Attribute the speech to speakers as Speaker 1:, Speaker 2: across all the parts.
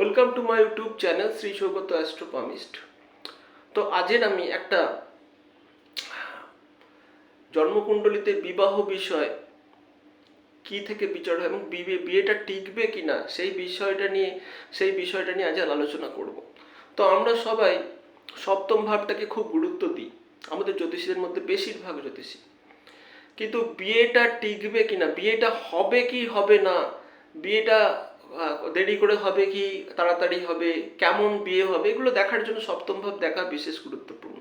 Speaker 1: Welcome to my YouTube channel Shri Saugata astropalmist. তো আজের আমি একটা জন্মকুণ্ডলিতে বিবাহ বিষয় কি থেকে বিচার হয় এবং বিয়ে, বিয়েটা টিকবে কি না, সেই বিষয়টা নিয়ে, সেই বিষয়টা নিয়ে আজ আলোচনা করব। তো আমরা সবাই সপ্তম ভাবটাকে খুব গুরুত্ব দিই। আমাদের জ্যোতিষীদের মধ্যে বেশিরভাগ জ্যোতিষী। কিন্তু বিয়েটা টিকবে কি না, বিয়েটা হবে কি, হবে না, বিয়েটা দেরি করে হবে কি, তাড়াতাড়ি হবে, কেমন বিয়ে হবে, এগুলো দেখার জন্য সপ্তম ভাব দেখা বিশেষ গুরুত্বপূর্ণ।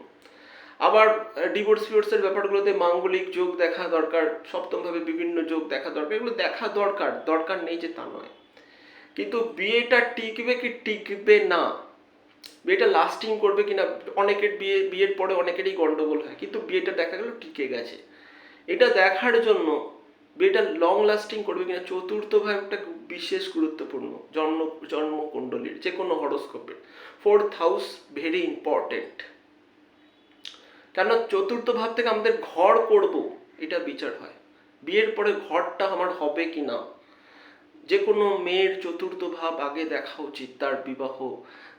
Speaker 1: আবার ডিভোর্স ফিভোর্সের ব্যাপারগুলোতে মাঙ্গলিক যোগ দেখা দরকার, সপ্তম ভাবে বিভিন্ন যোগ দেখা দরকার, এগুলো দেখা দরকার দরকার নেই যে তা নয়। কিন্তু বিয়েটা টিকবে কি টিকবে না, বিয়েটা লাস্টিং করবে কিনা, অনেকের বিয়ে, বিয়ের পরে অনেকেরই গন্ডগোল হয়, কিন্তু বিয়েটা দেখা গেল টিকে গেছে। এটা দেখার জন্য বিয়েটা লং লাস্টিং করবে কিনা চতুর্থ ভাবটা বিশেষ গুরুত্বপূর্ণ, জন্ম, জন্মকুণ্ডলীর যে কোনো হরোস্কোপের ফোর্থ হাউস ভেরি ইম্পর্টেন্ট কেন চতুর্থ ভাব থেকে আমাদের ঘর করব, এটা বিচার হয়। বিয়ের পরে ঘরটা আমার হবে কি না? যে কোনো মেয়ের চতুর্থ ভাব আগে দেখা উচিত, তার বিবাহ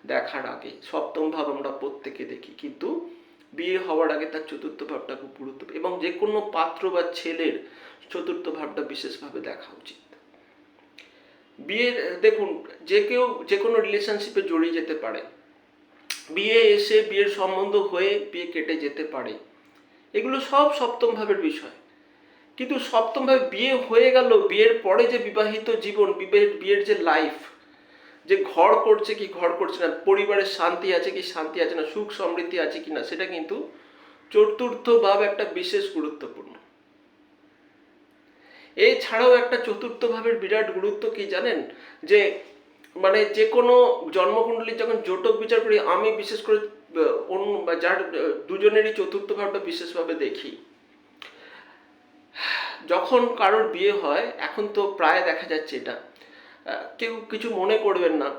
Speaker 1: দেখার আগে। সপ্তম ভাব আমরা প্রত্যেকে দেখি, কিন্তু বিয়ে হওয়ার আগে তার চতুর্থ ভাবটা খুব গুরুত্ব এবং যে কোনো পাত্র বা ছেলের চতুর্থ ভাবটা বিশেষভাবে দেখা উচিত। বিয়ের, দেখুন, যে কেউ যে কোনো রিলেশনশিপে জড়িয়ে যেতে পারে। বিয়ে এসে বিয়ের সম্বন্ধ হয়ে বিয়ে কেটে যেতে পারে। এগুলো সব সপ্তম ভাবের বিষয়। কিন্তু সপ্তম ভাবে বিয়ে হয়ে গেল, বিয়ের পরে যে বিবাহিত জীবন বিবাহের বিয়ের যে লাইফ যে ঘর করছে কি ঘর করছে না, পরিবারের শান্তি আছে কি শান্তি আছে না সুখ সমৃদ্ধি আছে কি না সেটা কিন্তু চতুর্থ ভাব একটা বিশেষ গুরুত্বপূর্ণ। এছাড়াও একটা চতুর্থ ভাবের বিরাট গুরুত্ব কি জানেন? যে মানে যে কোনো জন্মকুণ্ডলী যখন জোটক বিচার করি আমি বিশেষ করে অন্য যার দুজনেরই চতুর্থ ভাবটা বিশেষভাবে দেখি। যখন কারোর বিয়ে হয়, এখন তো প্রায় দেখা যাচ্ছে এটা। কেউ কিছু মনে করবেন না।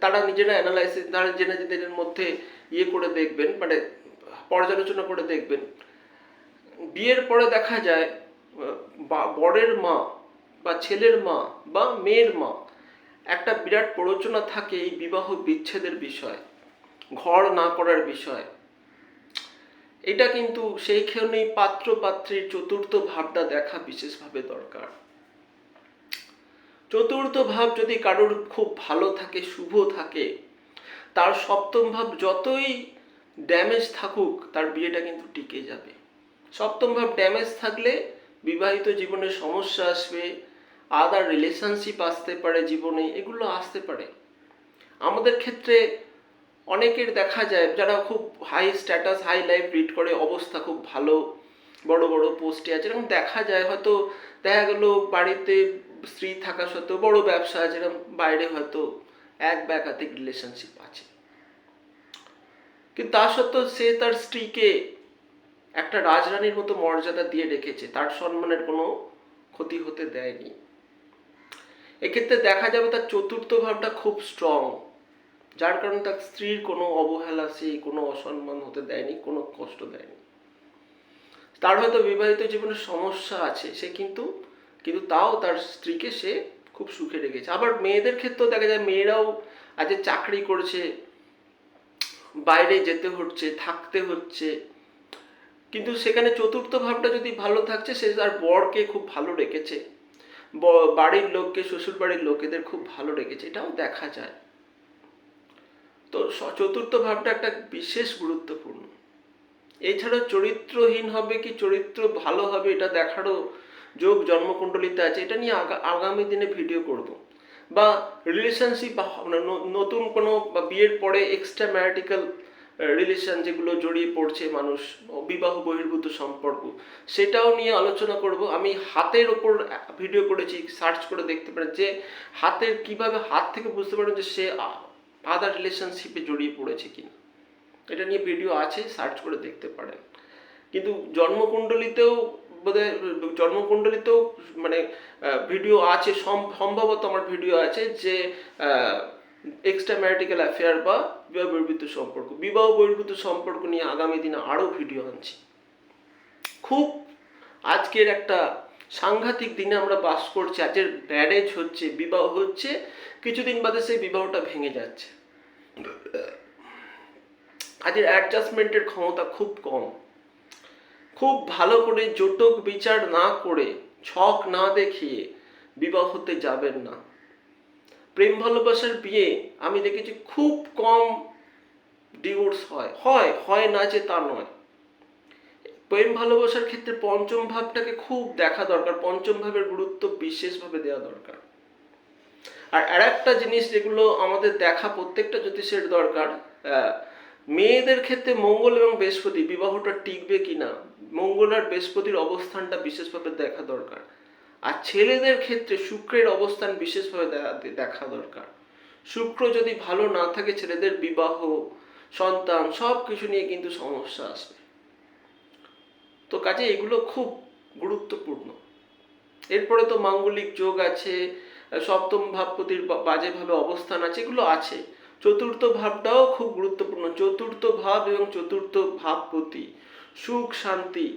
Speaker 1: তারা নিজেরা অ্যানালাইসিস তারা নিজেরা নিজেদের মধ্যে ইয়ে করে দেখবেন মানে পর্যালোচনা করে দেখবেন। বিয়ের পরে দেখা যায় বরের মা বা ছেলের মা বা মেয়ের মা, একটা বিরাট প্ররোচনা থাকে এই বিবাহ বিচ্ছেদের বিষয়, ঘর না করার বিষয়। এটা কিন্তু সেই ক্ষণেই পাত্র পাত্রীর চতুর্থ ভাবটা দেখা বিশেষভাবে দরকার। চতুর্থ ভাব যদি কারোর খুব ভালো থাকে, শুভ থাকে, তার সপ্তম ভাব যতই ড্যামেজ থাকুক, তার বিয়েটা কিন্তু টিকে যাবে। সপ্তম ভাব ড্যামেজ থাকলে বিবাহিত জীবনে সমস্যা আসবে আদার রিলেশনশিপ আসতে পারে জীবনে, এগুলো আসতে পারে। আমাদের ক্ষেত্রে অনেকের দেখা যায় যারা খুব high status high life lead করে, অবস্থা খুব ভালো, বড় বড় পোস্টে আছে, এরকম দেখা যায় হয়তো, দেখা গেলো বাড়িতে স্ত্রী থাকা সত্ত্বেও, বড় ব্যবসা আছে, এরকম বাইরে হয়তো এক বা একাধিক রিলেশনশিপ আছে। কিন্তু তা সত্ত্বেও সে তার স্ত্রীকে একটা রাজরানীর মতো মর্যাদা দিয়ে রেখেছে, তার সম্মানের কোনো ক্ষতি হতে দেয়নি। এক্ষেত্রে দেখা যাবে তার চতুর্থ ভাবটা খুব স্ট্রং যার কারণে তার স্ত্রীর কোনো অবহেলা সে কোনো অসম্মান হতে দেয়নি, কোনো কষ্ট দেয়নি। তার হয়তো বিবাহিত জীবনে সমস্যা আছে, সে কিন্তু কিন্তু তাও তার স্ত্রীকে সে খুব সুখে রেখেছে। আবার মেয়েদের ক্ষেত্রেও দেখা যায় মেয়েরাও আজ চাকরি করছে, বাইরে যেতে হচ্ছে, থাকতে হচ্ছে কিন্তু সেখানে চতুর্থ ভাবটা যদি ভালো থাকছে, সে তার বরকে খুব ভালো রেখেছে। বাড়ির লোককে শ্বশুর বাড়ির লোকেদের খুব ভালো রেখেছে, এটাও দেখা যায়। তো চতুর্থ ভাবটা একটা বিশেষ গুরুত্বপূর্ণ। এছাড়া চরিত্রহীন হবে কি, চরিত্র ভালো হবে, এটা দেখারও যোগ জন্মকুণ্ডলিতে আছে, এটা নিয়ে আগামী দিনে ভিডিও করব। বা রিলেশনশিপ নতুন কোনো বা বিয়ের পরে এক্সট্রা ম্যারিটিক্যাল রিলেশন যেগুলো জড়িয়ে পড়ছে মানুষ, বিবাহ বহির্ভূত সম্পর্ক, সেটাও নিয়ে আলোচনা করব। আমি হাতের ওপর ভিডিও করেছি সার্চ করে দেখতে পারেন যে হাতের কীভাবে হাত থেকে বুঝতে পারেন যে সে আদার রিলেশনশিপে জড়িয়ে পড়েছে কিনা। এটা নিয়ে ভিডিও আছে সার্চ করে দেখতে পারেন। কিন্তু জন্মকুণ্ডলিতেও বোধহয়, জন্মকুণ্ডলিতেও মানে ভিডিও আছে সম- সম্ভবত আমার ভিডিও আছে যে এক্সট্রা ম্যারিটিক্যাল অ্যাফেয়ার বা বিবাহ বহির্ভূত সম্পর্ক। বিবাহ বহির্ভূত সম্পর্ক নিয়ে আগামী দিনে আরও ভিডিও আনছি। খুব আজকের একটা সাংঘাতিক দিনে আমরা বাস করছি আজের ম্যারেজ হচ্ছে, বিবাহ হচ্ছে, কিছুদিন বাদে সেই বিবাহটা ভেঙে যাচ্ছে। আজের অ্যাডজাস্টমেন্টের ক্ষমতা খুব কম। খুব ভালো করে জোটক বিচার না করে, ছক না দেখিয়ে বিবাহতে যাবেন না। প্রেম ভালোবাসার বিয়ে আমি দেখেছি খুব কম ডিভোর্স হয়। হয় হয় না যে তা নয়। প্রেম ভালোবাসার ক্ষেত্রে পঞ্চম ভাবটাকে খুব দেখা দরকার, পঞ্চম ভাবের গুরুত্ব বিশেষভাবে দেওয়া দরকার। আর আর একটা জিনিস যেগুলো আমাদের দেখা প্রত্যেকটা জ্যোতিষের দরকার মেয়েদের ক্ষেত্রে মঙ্গল এবং বৃহস্পতি, বিবাহটা টিকবে কিনা, মঙ্গল আর বৃহস্পতির অবস্থানটা বিশেষভাবে দেখা দরকার। আর ছেলেদের ক্ষেত্রে শুক্রের অবস্থান বিশেষভাবে দেখা দরকার। শুক্র যদি ভালো না থাকে, ছেলেদের বিবাহ, সন্তান সব কিছু নিয়ে কিন্তু সমস্যা আসবে। তো কাজে এগুলো খুব গুরুত্বপূর্ণ। এরপরে তো মাঙ্গলিক যোগ আছে, সপ্তম ভাবপতির বাজেভাবে অবস্থান আছে, এগুলো আছে। চতুর্থ ভাবটাও খুব গুরুত্বপূর্ণ। চতুর্থ ভাব এবং চতুর্থ ভাবপতি, সুখ, শান্তি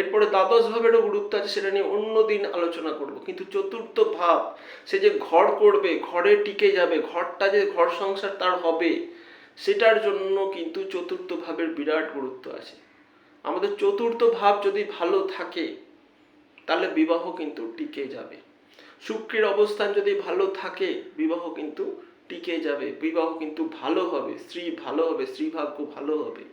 Speaker 1: এরপরে দ্বাদশ ভাবেরও গুরুত্ব আছে, সেটা নিয়ে অন্য দিন আলোচনা করব। কিন্তু চতুর্থ ভাব, সে যে ঘর করবে, ঘরে টিকে যাবে, ঘরটা যে ঘর সংসার তার হবে, সেটার জন্য কিন্তু চতুর্থ ভাবের বিরাট গুরুত্ব আছে। আমাদের চতুর্থ ভাব যদি ভালো থাকে, তাহলে বিবাহ কিন্তু টিকে যাবে। শুক্রের অবস্থান যদি ভালো থাকে, বিবাহ কিন্তু টিকে যাবে। বিবাহ কিন্তু ভালো হবে, স্ত্রী ভালো হবে স্ত্রী ভাগ্য ভালো হবে।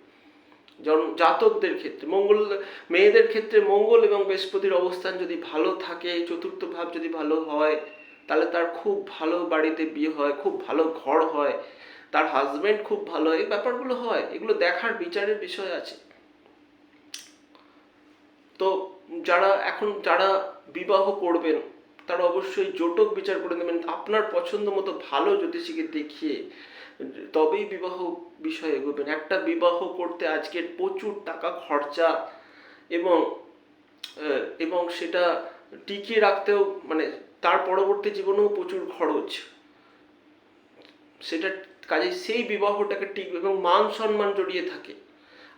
Speaker 1: জন- জাতকদের ক্ষেত্রে, মঙ্গল, মেয়েদের ক্ষেত্রে মঙ্গল এবং বৃহস্পতির অবস্থান যদি ভালো থাকে, চতুর্থ ভাব যদি ভালো হয়, তাহলে তার খুব ভালো বাড়িতে বিয়ে হয়, খুব ভালো ঘর হয়, তার হাজবেন্ড খুব ভালো, এই ব্যাপারগুলো হয়, এগুলো দেখার বিচারের বিষয় আছে। তো যারা এখন, যারা বিবাহ করবেন, তারা অবশ্যই জোটক বিচার করে নেবেন, আপনার পছন্দ মতো ভালো জ্যোতিষীকে দেখিয়ে তবেই বিবাহ বিষয়ে এগোবেন একটা বিবাহ করতে আজকের প্রচুর টাকা খরচা এবং এবং সেটা টিকিয়ে রাখতেও মানে তার পরবর্তী জীবনেও প্রচুর খরচ। সেটা কাজে সেই বিবাহটাকে টিকবে এবং মান সম্মান জড়িয়ে থাকে।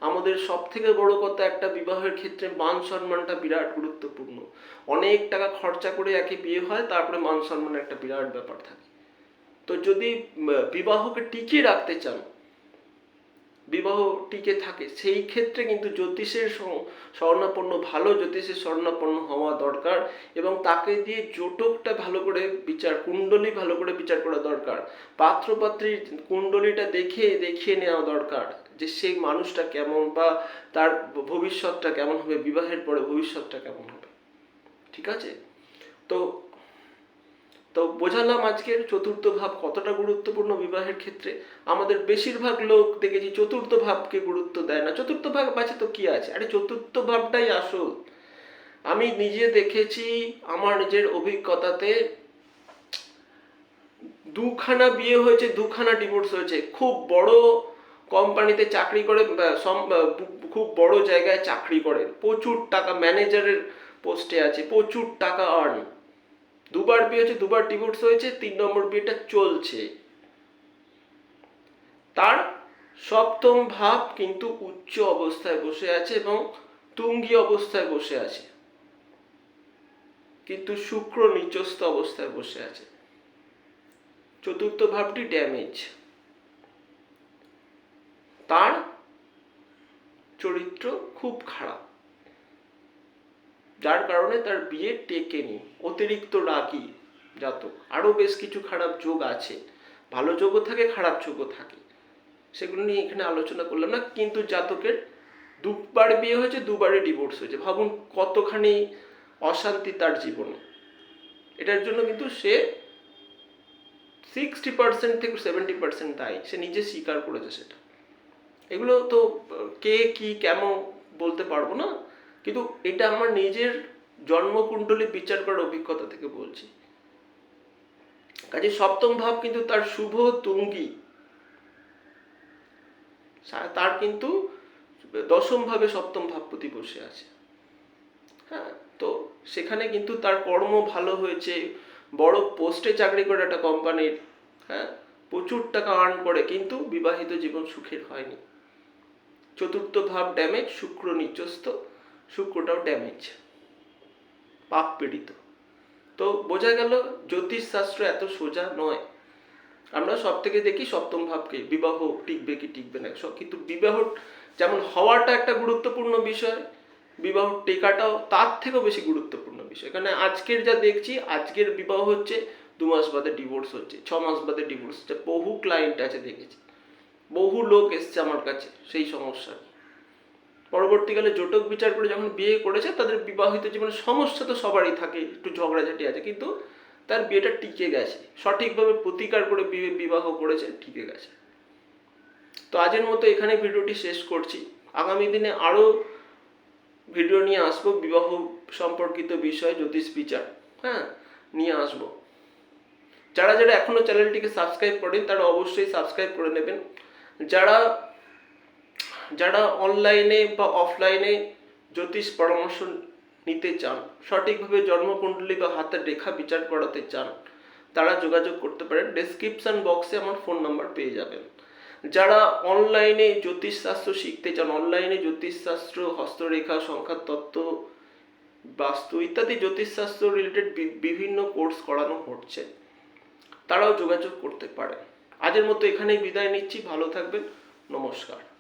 Speaker 1: আমাদের সব থেকে বড় কথা একটা বিবাহের ক্ষেত্রে মান সম্মানটা বিরাট গুরুত্বপূর্ণ। অনেক টাকা খরচা করে একে বিয়ে হয়, তারপরে মান সম্মান একটা বিরাট ব্যাপার থাকে। তো যদি বিবাহকে টিকিয়ে রাখতে চান, বিবাহ টিকে থাকে, সেই ক্ষেত্রে কিন্তু জ্যোতিষের স্বর্ণাপন্ন, ভালো জ্যোতিষের স্বর্ণাপন্ন হওয়া দরকার এবং তাকে দিয়ে জোটকটা ভালো করে বিচার, কুণ্ডলী ভালো করে বিচার করা দরকার। পাত্রপাত্রীর কুণ্ডলীটা দেখে, দেখিয়ে নেওয়া দরকার যে সেই মানুষটা কেমন বা তার ভবিষ্যৎটা কেমন হবে, বিবাহের পরে ভবিষ্যৎটা কেমন হবে। ঠিক আছে? তো তো বোঝালাম আজকের চতুর্থ ভাব কতটা গুরুত্বপূর্ণ বিবাহের ক্ষেত্রে। আমাদের বেশিরভাগ লোক দেখেছি চতুর্থ ভাবকে গুরুত্ব দেয় না। চতুর্থ ভাব আছে তো কি আছে? আরে চতুর্থ ভাবটাই আসল। আমি নিজে দেখেছি আমার নিজের অভিজ্ঞতাতে দুখানা বিয়ে হয়েছে, দুখানা ডিভোর্স হয়েছে। খুব বড় কোম্পানিতে চাকরি করে খুব বড় জায়গায় চাকরি করে। প্রচুর টাকা ম্যানেজারের পোস্টে আছে, প্রচুর টাকা আর্ন দুবার বিয়ে হয়েছে, দুবার ডিভোর্স হয়েছে, তিন নম্বর বিয়েটা চলছে। তার সপ্তম ভাব কিন্তু উচ্চ অবস্থায় বসে আছে এবং তুঙ্গি অবস্থায় বসে আছে। কিন্তু শুক্র নিচস্থ অবস্থায় বসে আছে। চতুর্থ ভাবটি ড্যামেজ তার চরিত্র খুব খারাপ। যার কারণে তার বিয়ে টেকেনি। অতিরিক্ত রাগী জাতক। আরও বেশ কিছু খারাপ যোগ আছে। ভালো যোগও থাকে, খারাপ যোগও থাকে। সেগুলো নিয়ে এখানে আলোচনা করলাম না, কিন্তু জাতকের দুবার বিয়ে হয়েছে দুবারই ডিভোর্স হয়েছে। ভাবুন কতখানি অশান্তি তার জীবনে। এটার জন্য কিন্তু সে সিক্সটি পার্সেন্ট থেকে সেভেন্টি পার্সেন্ট দায়ী। সে নিজে স্বীকার করেছে সেটা। এগুলো তো কে, কি, কেমন বলতে পারব না। কিন্তু এটা আমার নিজের জন্মকুণ্ডলী বিচার করার অভিজ্ঞতা থেকে বলছি। কাজে সপ্তম ভাব কিন্তু তার শুভ তুঙ্গি। তার কিন্তু দশম ভাবে সপ্তম ভাবপতি বসে আছে। হ্যাঁ তো সেখানে কিন্তু তার কর্ম ভালো হয়েছে, বড় পোস্টে চাকরি করে একটা কোম্পানির হ্যাঁ প্রচুর টাকা আর্ন করে, কিন্তু বিবাহিত জীবন সুখের হয়নি। চতুর্থ ভাব ড্যামেজ শুক্র নিচস্থ। শুক্রটাও ড্যামেজ পাপ পীড়িত। তো বোঝা গেল জ্যোতিষ শাস্ত্র এত সোজা নয়। আমরা সব থেকে দেখি সপ্তম ভাবকে, বিবাহ টিকবে কি টিকবে না। সব কিন্তু বিবাহ যেমন হওয়াটা একটা গুরুত্বপূর্ণ বিষয়, বিবাহ টেকাটাও তার থেকেও বেশি গুরুত্বপূর্ণ বিষয়। কারণ আজকের যা দেখছি, আজকের বিবাহ হচ্ছে দু মাস বাদে ডিভোর্স হচ্ছে, ছ মাস বাদে ডিভোর্স হচ্ছে। বহু ক্লায়েন্ট আছে দেখেছি। বহু লোক এসছে আমার কাছে সেই সমস্যা নিয়ে। পরবর্তীকালে জটক বিচার করে যখন বিয়ে করেছে, তাদের বিবাহিত জীবনে সমস্যা তো সবারই থাকে, একটু ঝগড়াঝাটি আছে, কিন্তু তার বিয়েটা টিকে গেছে। সঠিকভাবে প্রতিকার করে বিয়ে, বিবাহ করেছে, টিকে গেছে। তো আজের মতো এখানে ভিডিওটি শেষ করছি। আগামী দিনে আরও ভিডিও নিয়ে আসব, বিবাহ সম্পর্কিত বিষয়, জ্যোতিষ বিচার হ্যাঁ নিয়ে আসব। যারা যারা এখনও চ্যানেলটিকে সাবস্ক্রাইব করেন, তারা অবশ্যই সাবস্ক্রাইব করে নেবেন। যারা যারা অনলাইনে বা অফলাইনে জ্যোতিষ পরামর্শ নিতে চান, সঠিকভাবে জন্মকুণ্ডলী বা হাতের রেখা বিচার করাতে চান, তারা যোগাযোগ করতে পারেন। ডেসক্রিপশন বক্সে আমার ফোন নাম্বার পেয়ে যাবেন। যারা অনলাইনে জ্যোতিষশাস্ত্র শিখতে চান অনলাইনে জ্যোতিষশাস্ত্র হস্তরেখা, সংখ্যা, তত্ত্ব, বাস্তু ইত্যাদি জ্যোতিষশাস্ত্র রিলেটেড বিভিন্ন কোর্স করানো হচ্ছে, তারাও যোগাযোগ করতে পারেন আজের মতো এখানেই বিদায় নিচ্ছি। ভালো থাকবেন। নমস্কার।